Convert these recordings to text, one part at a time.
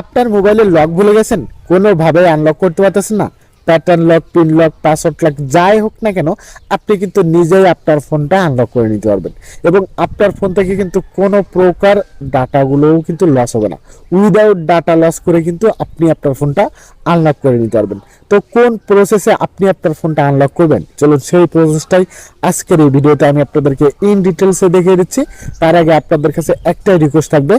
আপনার মোবাইলের লক ভুলে গেছেন? কোনোভাবে আনলক করতে পারতেছেন না। Pattern lock pin lock password lock যাই হোক না কেন, আপনি কিন্তু নিজেই আপনার ফোনটা আনলক করে নিতে পারবেন। এবং আপনার ফোন থেকে কিন্তু কোনো প্রকার ডাটাগুলোও কিন্তু লস হবে না। উইদাউট ডাটা লস করে কিন্তু আপনি আপনার ফোনটা আনলক করে নিতে পারবেন। তো কোন প্রসেসে আপনি আপনার ফোনটা আনলক করবেন? চলুন সেই প্রসেসটাই আজকের এই ভিডিওতে আমি আপনাদেরকে ইন ডিটেলসে দেখিয়ে দিচ্ছি। তার আগে আপনাদের কাছে একটাই রিকোয়েস্ট থাকবে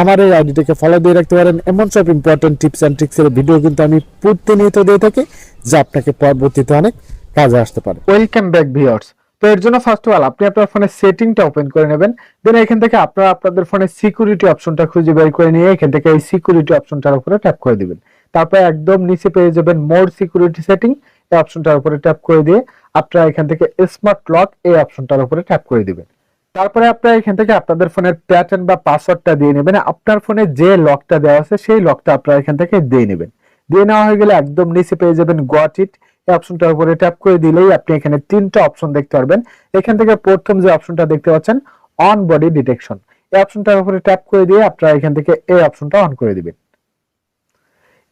আমার এই আইডিটাকে ফলো দিয়ে রাখতে পারেন। এমন সব ইম্পর্টেন্ট টিপস অ্যান্ড ট্রিক্সের ভিডিও কিন্তু আমি প্রতিনিয়ত দিয়ে থাকি, যা আপনাকে পরবর্তীতে অনেক কাজে আসতে পারে। ওয়েলকাম ব্যাক ভিউয়ার্স তো এর জন্য ফার্স্ট অফ অল আপনি আপনার ফোনের সেটিংটা ওপেন করে নেবেন। দেন এখান থেকে আপনারা আপনাদের ফোনের সিকিউরিটি অপশনটা খুঁজে বের করে নিয়ে এখান থেকে এই সিকিউরিটি অপশনটার উপরে ট্যাপ করে দিবেন। তারপরে একদম নিচে পেয়ে যাবেন মোর সিকিউরিটি সেটিং এই অপশনটার উপরে ট্যাপ করে দিয়ে আপনারা এখান থেকে স্মার্ট লক এই অপশনটার উপরে ট্যাপ করে দিবেন। তারপরে আপনারা এখান থেকে আপনাদের ফোনের প্যাটার্ন বা পাসওয়ার্ডটা দিয়ে নেবেন। আপনার ফোনে যে লকটা দেওয়া আছে, সেই লকটা আপনারা এখান থেকে দিয়ে নেবেন। দিয়ে নেওয়া হয়ে গেলে একদম নিচে পেয়ে যাবেন গট ইট। অপশনটার উপরে ট্যাপ করে দিলেই আপনি এখানে তিনটা অপশন দেখতে পারবেন। এখান থেকে প্রথম যে অপশনটা দেখতে পাচ্ছেন, অন বডি ডিটেকশন। এই অপশনটার উপরে ট্যাপ করে দিয়ে আপনারা এখান থেকে এই অপশনটা অন করে দিবেন।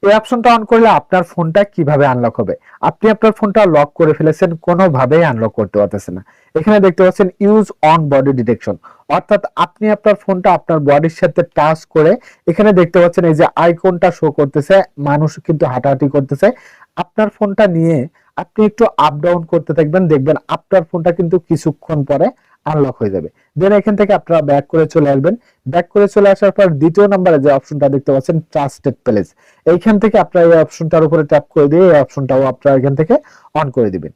এই অপশনটা অন করলে আপনার ফোনটা কীভাবে আনলক হবে? আপনি আপনার ফোনটা লক করে ফেলেছেন, কোনোভাবেই আনলক করতে পারতেছেন না। এখানে দেখতে পাচ্ছেন ইউজ অন বডি ডিটেকশন অর্থাৎ আপনি আপনার ফোনটা আপনার বডির সাথে টাচ করে, এখানে দেখতে পাচ্ছেন এই যে আইকনটা শো করতেছে, মানুষ কিন্তু হাঁটাহাঁটি করতেছে। আপনার ফোনটা নিয়ে আপনি একটু আপ ডাউন করতে থাকবেন, দেখবেন আপনার ফোনটা কিন্তু কিছুক্ষণ পরে আনলক হয়ে যাবে। দেন এখান থেকে আপনারা ব্যাক করে চলে আসবেন। ব্যাক করে চলে আসার পর দ্বিতীয় নাম্বারে যে অপশনটা দেখতে পাচ্ছেন ট্রাস্টেড প্লেস এইখান থেকে আপনারা এই অপশনটার উপরে ট্যাপ করে দিয়ে এই অপশনটাও আপনারা এখান থেকে অন করে দিবেন।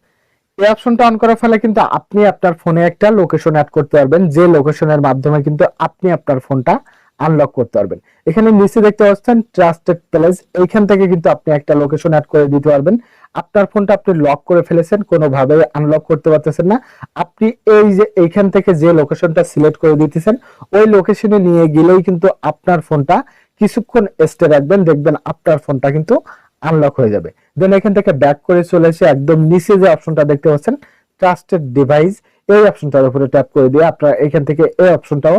এই অপশনটা অন করার ফলে কিন্তু আপনি আপনার ফোনে একটা লোকেশন অ্যাড করতে পারবেন। যে লোকেশনের মাধ্যমে কিন্তু আপনি আপনার ফোনটা আনলক করতে পারবেন। এখানে নিচে দেখতে পাচ্ছেন ট্রাস্টেড প্লেস এইখান থেকে কিন্তু আপনি একটা লোকেশন অ্যাড করে দিতে পারবেন। আপনার ফোনটা আপনি লক করে ফেলেছেন কোনোভাবে আনলক করতে পারতেছেন না। আপনি এই যে এইখান থেকে যে লোকেশনটা সিলেক্ট করে দিতেছেন, ওই লোকেশনে নিয়ে গেলেই কিন্তু আপনার ফোনটা কিছুক্ষণ স্টে রাখবেন, দেখবেন আপনার ফোনটা কিন্তু আনলক হয়ে যাবে। দেন এখান থেকে ব্যাক করে চলে এসে একদম নিচে যে অপশনটা দেখতে পাচ্ছেন ট্রাস্টেড ডিভাইস এই অপশনটার উপরে ট্যাপ করে দিয়ে আপনারা এখান থেকে এই অপশনটাও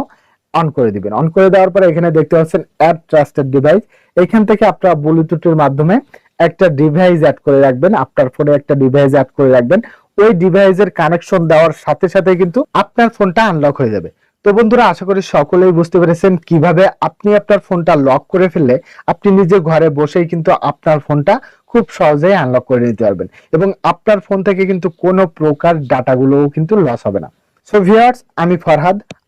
অন করে দিবেন। অন করে দেওয়ার পরে এখানে দেখতে পাচ্ছেন অ্যাড ট্রাস্টেড ডিভাইস এখান থেকে আপনারা ব্লুটুথের মাধ্যমে একটা ডিভাইস অ্যাড করে রাখবেন। আপনার ফোনে একটা ডিভাইস অ্যাড করে রাখবেন। ওই ডিভাইসের কানেকশন দেওয়ার সাথে সাথে কিন্তু আপনার ফোনটা আনলক হয়ে যাবে। তো বন্ধুরা, আশা করি সকলেই বুঝতে পেরেছেন কীভাবে আপনি আপনার ফোনটা লক করে ফেললে আপনি নিজে ঘরে বসেই কিন্তু আপনার ফোনটা খুব সহজেই আনলক করে নিতে পারবেন এবং আপনার ফোন থেকে কিন্তু কোনো প্রকার ডাটাগুলোও কিন্তু লস হবে না। সো ভিউয়ার্স আমি ফরহাদ